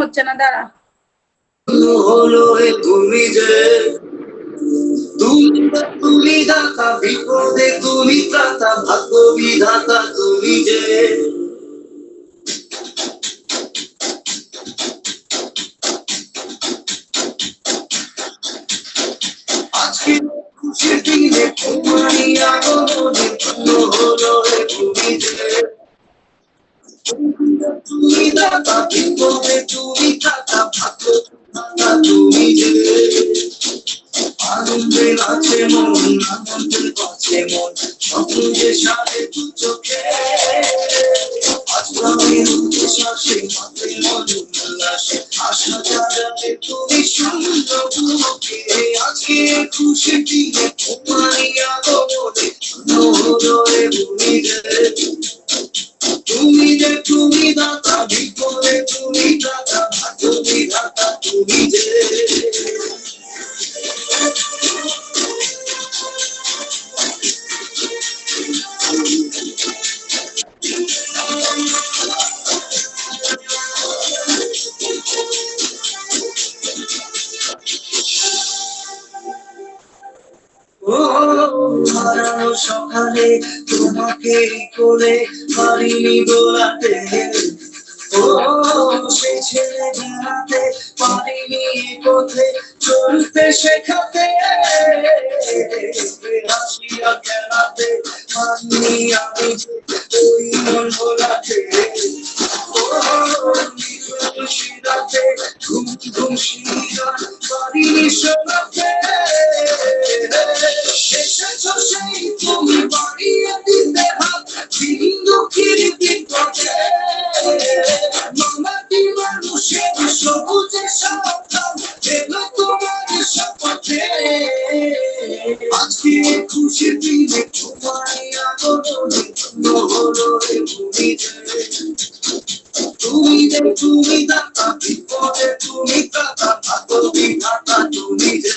হচ্ছে না, দাঁড়া। তুমি যে, তুমি তুমি দাতা, বিপদে তুমি ভাগ্য বিধাতা তুমি যে। আজকে দিনে তোমারই আগমনে হলো তুমি যে তুমি দাতা বিপদে তুমি ত্রাতা ভাগ্য বিধাতা তুমি যে আনন্দে নাচে মন আনন্দে বাঁচে মন সবুজে সারে দু চোখে আজ প্রাণের উচ্ছ্বাসে মাঠে মন উল্লাসে আশা জাগাতে তুমি সুন্দর বুকে আজকে খুশি দিনে তোমারই আগমনে ধন্য সকালে তোমাকে কোলে পারিনি বোলাতে ও, সে ছেলে জানাতে পারিনি পথে চলতে শেখাতে। হাসিয়া খেলাতে পারিনি আমি যে ওই মন ভোলাতে তুমি যে তুমি দাতা বিপদে তুমি দাতা ভাগ্য বিধাতা তুমি যে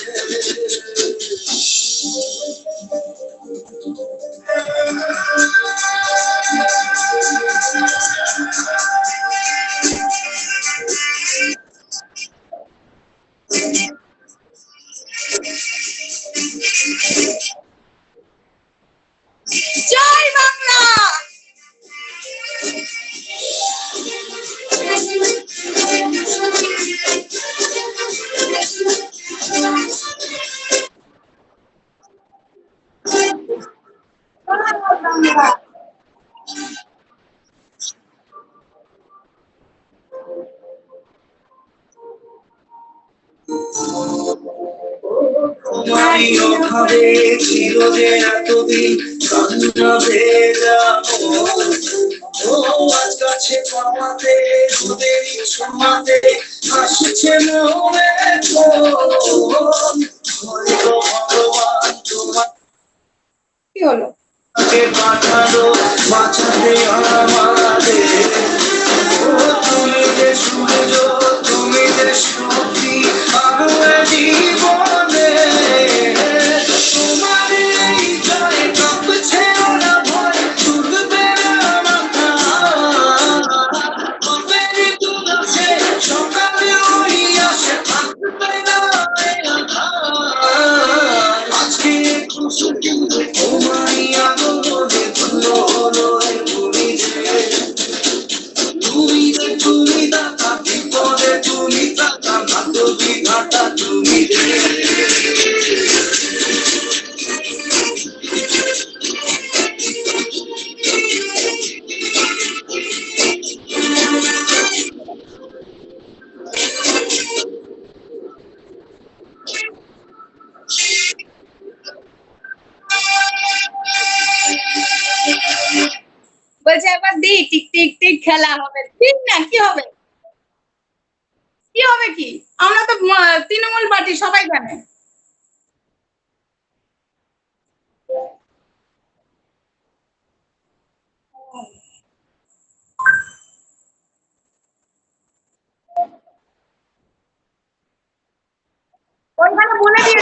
তোমারই অভাবে ছিল এতদিন কান্না ভেজা। ও আজ কাছে পাওয়াতে তোদের ছোঁয়াতে আসছে মনে খুশি বলছে একবার দি, টিক টিক টিক, খেলা হবে। ঠিক না, কি হবে? কি হবে কি? আমরা তো তৃণমূল পার্টি, সবাই জানে। ওইখানে বলে দিয়েছে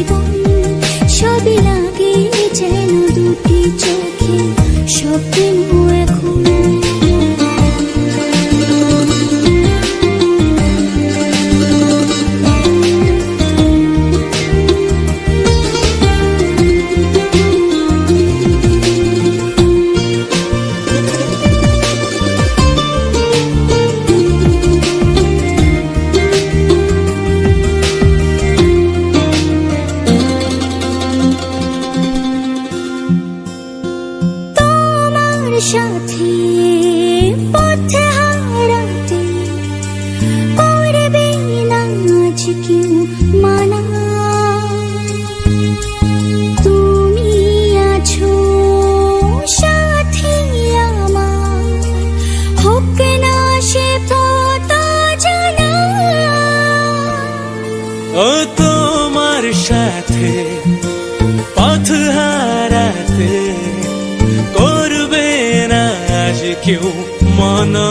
নতুন জীবন সাথে, পথে হারাতে করবে তুমি আছো সাথে আমার, হোক না সে ও তোমার সাথে পথ হারাতে আজ কেউ মনা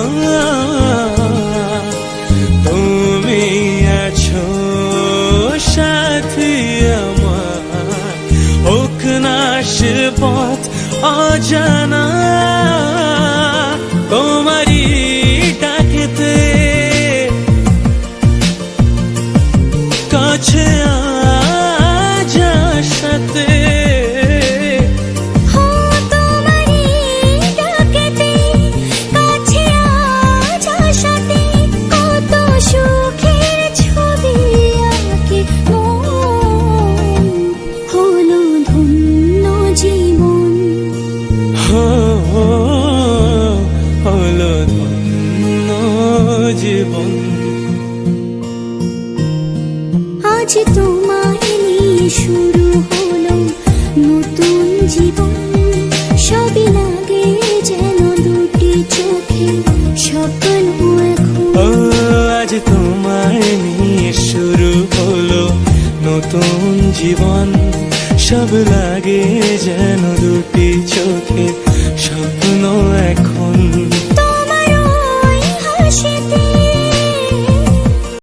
জীবন। আজ তোমায় নিয়ে শুরু হলো নতুন জীবন। সবই লাগে যেন দুটি চোখে ও আজ তোমায় নিয়ে শুরু হলো নতুন জীবন। সব লাগে যেন দুটি চোখে স্বপ্ন এখন।